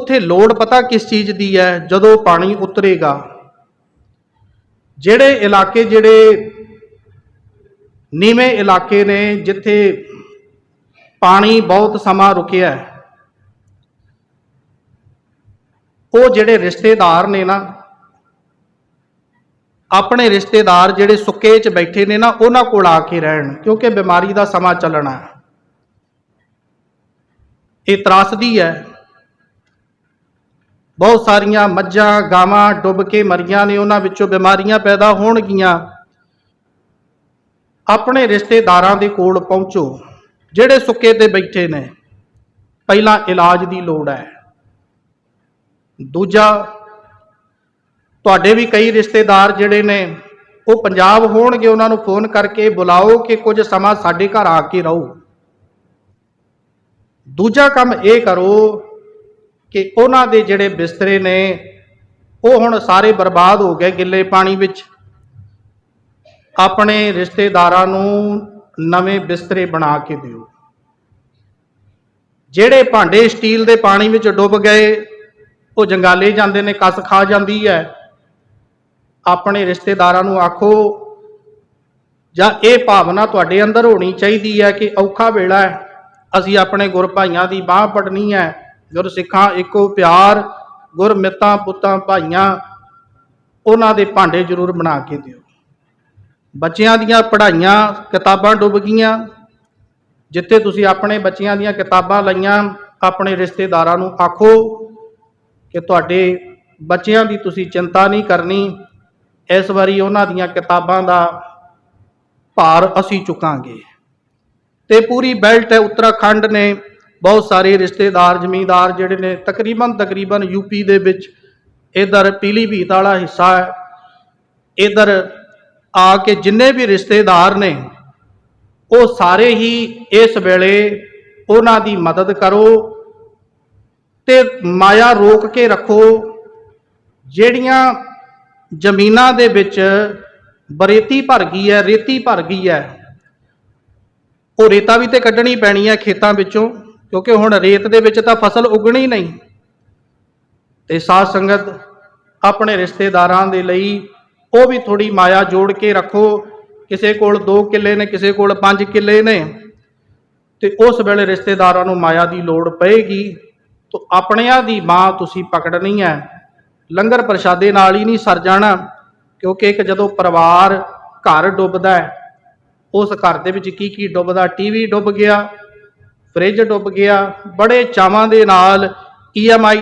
ਉੱਥੇ ਲੋੜ ਪਤਾ ਕਿਸ ਚੀਜ਼ ਦੀ ਹੈ, ਜਦੋਂ ਪਾਣੀ ਉਤਰੇਗਾ। ਜਿਹੜੇ ਇਲਾਕੇ ਜਿਹੜੇ ਨੀਵੇਂ ਇਲਾਕੇ ਨੇ, ਜਿੱਥੇ ਪਾਣੀ ਬਹੁਤ ਸਮਾਂ ਰੁਕਿਆ ਹੈ, ਉਹ ਜਿਹੜੇ ਰਿਸ਼ਤੇਦਾਰ ਨੇ ਨਾ, ਆਪਣੇ ਰਿਸ਼ਤੇਦਾਰ ਜਿਹੜੇ ਸੁੱਕੇ 'ਚ ਬੈਠੇ ਨੇ ਨਾ, ਉਹਨਾਂ ਕੋਲ ਆ ਕੇ ਰਹਿਣ, ਕਿਉਂਕਿ ਬਿਮਾਰੀ ਦਾ ਸਮਾਂ ਚੱਲਣਾ ਹੈ। ਇਹ ਤਰਾਸਦੀ ਹੈ। ਬਹੁਤ ਸਾਰੀਆਂ ਮੱਝਾਂ, ਗਾਵਾਂ ਡੁੱਬ ਕੇ ਮਰੀਆਂ ਨੇ, ਉਹਨਾਂ ਵਿੱਚੋਂ ਬਿਮਾਰੀਆਂ ਪੈਦਾ ਹੋਣਗੀਆਂ। ਆਪਣੇ ਰਿਸ਼ਤੇਦਾਰਾਂ ਦੇ ਕੋਲ ਪਹੁੰਚੋ, ਜਿਹੜੇ ਸੁੱਕੇ ਤੇ ਬੈਠੇ ਨੇ। ਪਹਿਲਾਂ ਇਲਾਜ ਦੀ ਲੋੜ ਹੈ। ਦੂਜਾ, ਤੁਹਾਡੇ ਵੀ ਕਈ ਰਿਸ਼ਤੇਦਾਰ ਜਿਹੜੇ ਨੇ, ਉਹ ਪੰਜਾਬ ਹੋਣਗੇ, ਉਹਨਾਂ ਨੂੰ ਫੋਨ ਕਰਕੇ ਬੁਲਾਓ ਕਿ ਕੁਝ ਸਮਾਂ ਸਾਡੇ ਘਰ ਆ ਕੇ ਰਹੋ। ਦੂਜਾ ਕੰਮ ਇਹ ਕਰੋ ਕਿ ਉਹਨਾਂ ਦੇ ਜਿਹੜੇ ਬਿਸਤਰੇ ਨੇ, ਉਹ ਹੁਣ ਸਾਰੇ ਬਰਬਾਦ ਹੋ ਗਏ ਗਿੱਲੇ ਪਾਣੀ ਵਿੱਚ। ਆਪਣੇ ਰਿਸ਼ਤੇਦਾਰਾਂ ਨੂੰ ਨਵੇਂ ਬਿਸਤਰੇ ਬਣਾ ਕੇ ਦਿਓ। ਜਿਹੜੇ ਭਾਂਡੇ ਸਟੀਲ ਦੇ ਪਾਣੀ ਵਿੱਚ ਡੁੱਬ ਗਏ, ਉਹ ਜੰਗਾਲੇ ਜਾਂਦੇ ਨੇ, ਕਸ ਖਾ ਜਾਂਦੀ ਹੈ। ਆਪਣੇ ਰਿਸ਼ਤੇਦਾਰਾਂ ਨੂੰ ਆਖੋ, ਜਾਂ ਇਹ ਭਾਵਨਾ ਤੁਹਾਡੇ ਅੰਦਰ ਹੋਣੀ ਚਾਹੀਦੀ ਹੈ ਕਿ ਔਖਾ ਵੇਲਾ ਹੈ। ਅਸੀਂ ਆਪਣੇ ਗੁਰ ਭਾਈਆਂ ਦੀ ਬਾਹ ਪੜਨੀ ਹੈ। ਗੁਰ ਸਿੱਖਾਂ ਇੱਕੋ ਪਿਆਰ, ਗੁਰ ਮਿੱਤਾਂ, ਪੁੱਤਾਂ, ਭਾਈਆਂ, ਉਹਨਾਂ ਦੇ ਭਾਂਡੇ ਜ਼ਰੂਰ ਬਣਾ ਕੇ ਦਿਓ। ਬੱਚਿਆਂ ਦੀਆਂ ਪੜ੍ਹਾਈਆਂ ਕਿਤਾਬਾਂ ਡੁੱਬ ਗਈਆਂ। ਜਿੱਥੇ ਤੁਸੀਂ ਆਪਣੇ ਬੱਚਿਆਂ ਦੀਆਂ ਕਿਤਾਬਾਂ ਲਈਆਂ, ਆਪਣੇ ਰਿਸ਼ਤੇਦਾਰਾਂ ਨੂੰ ਆਖੋ ਕਿ ਤੁਹਾਡੇ ਬੱਚਿਆਂ ਦੀ ਤੁਸੀਂ ਚਿੰਤਾ ਨਹੀਂ ਕਰਨੀ। ਇਸ ਵਾਰੀ ਉਹਨਾਂ ਦੀਆਂ ਕਿਤਾਬਾਂ ਦਾ ਭਾਰ ਅਸੀਂ ਚੁੱਕਾਂਗੇ। ਤੇ ਪੂਰੀ ਬੈਲਟ ਹੈ ਉੱਤਰਾਖੰਡ ਨੇ ਬਹੁਤ ਸਾਰੇ ਰਿਸ਼ਤੇਦਾਰ, ਜ਼ਮੀਂਦਾਰ ਜਿਹੜੇ ਨੇ ਤਕਰੀਬਨ ਤਕਰੀਬਨ ਯੂਪੀ ਦੇ ਵਿੱਚ ਇਧਰ ਪੀਲੀਭੀਤ ਵਾਲਾ ਹਿੱਸਾ ਹੈ। ਇਧਰ ਆ ਕੇ ਜਿੰਨੇ ਵੀ ਰਿਸ਼ਤੇਦਾਰ ਨੇ, ਉਹ ਸਾਰੇ ਹੀ ਇਸ ਵੇਲੇ ਉਹਨਾਂ ਦੀ ਮਦਦ ਕਰੋ ਤੇ ਮਾਇਆ ਰੋਕ ਕੇ ਰੱਖੋ। ਜਿਹੜੀਆਂ ਜ਼ਮੀਨਾਂ ਦੇ ਵਿੱਚ ਬਰੇਤੀ ਭਰ ਗਈ ਹੈ, ਰੇਤੀ ਭਰ ਗਈ ਹੈ, ਉਹ ਰੇਤਾ ਵੀ ਤੇ ਕੱਢਣੀ ਪੈਣੀ ਹੈ ਖੇਤਾਂ ਵਿੱਚੋਂ। ਕਿਉਂਕਿ ਹੁਣ ਰੇਤ ਦੇ ਵਿੱਚ ਤਾਂ ਫਸਲ ਉਗਣੀ ਨਹੀਂ। ਤੇ ਸਾਧ ਸੰਗਤ ਆਪਣੇ ਰਿਸ਼ਤੇਦਾਰਾਂ ਦੇ ਲਈ ਉਹ ਵੀ ਥੋੜੀ ਮਾਇਆ ਜੋੜ ਕੇ ਰੱਖੋ। ਕਿਸੇ ਕੋਲ 2 ਕਿੱਲੇ ਨੇ, ਕਿਸੇ ਕੋਲ 5 ਕਿੱਲੇ ਨੇ। ਤੇ ਉਸ ਵੇਲੇ ਰਿਸ਼ਤੇਦਾਰਾਂ ਨੂੰ ਮਾਇਆ ਦੀ ਲੋੜ ਪਏਗੀ। ਤਾਂ ਆਪਣਿਆਂ ਦੀ ਮਾਂ ਤੁਸੀਂ ਪਕੜਨੀ ਹੈ। ਲੰਗਰ ਪ੍ਰਸ਼ਾਦੇ ਨਾਲ ਹੀ ਨਹੀਂ ਸਰ ਜਾਣਾ। ਕਿਉਂਕਿ ਇੱਕ ਜਦੋਂ ਪਰਿਵਾਰ ਘਰ ਡੁੱਬਦਾ ਹੈ, ਉਸ ਘਰ ਦੇ ਵਿੱਚ ਕੀ ਕੀ ਡੁੱਬਦਾ? ਟੀਵੀ ਡੁੱਬ ਗਿਆ। ਫ੍ਰਿਜ ਡੁੱਬ ਗਿਆ ਬੜੇ ਚਾਵਾਂ ਦੇ ਨਾਲ ਈਐਮਆਈ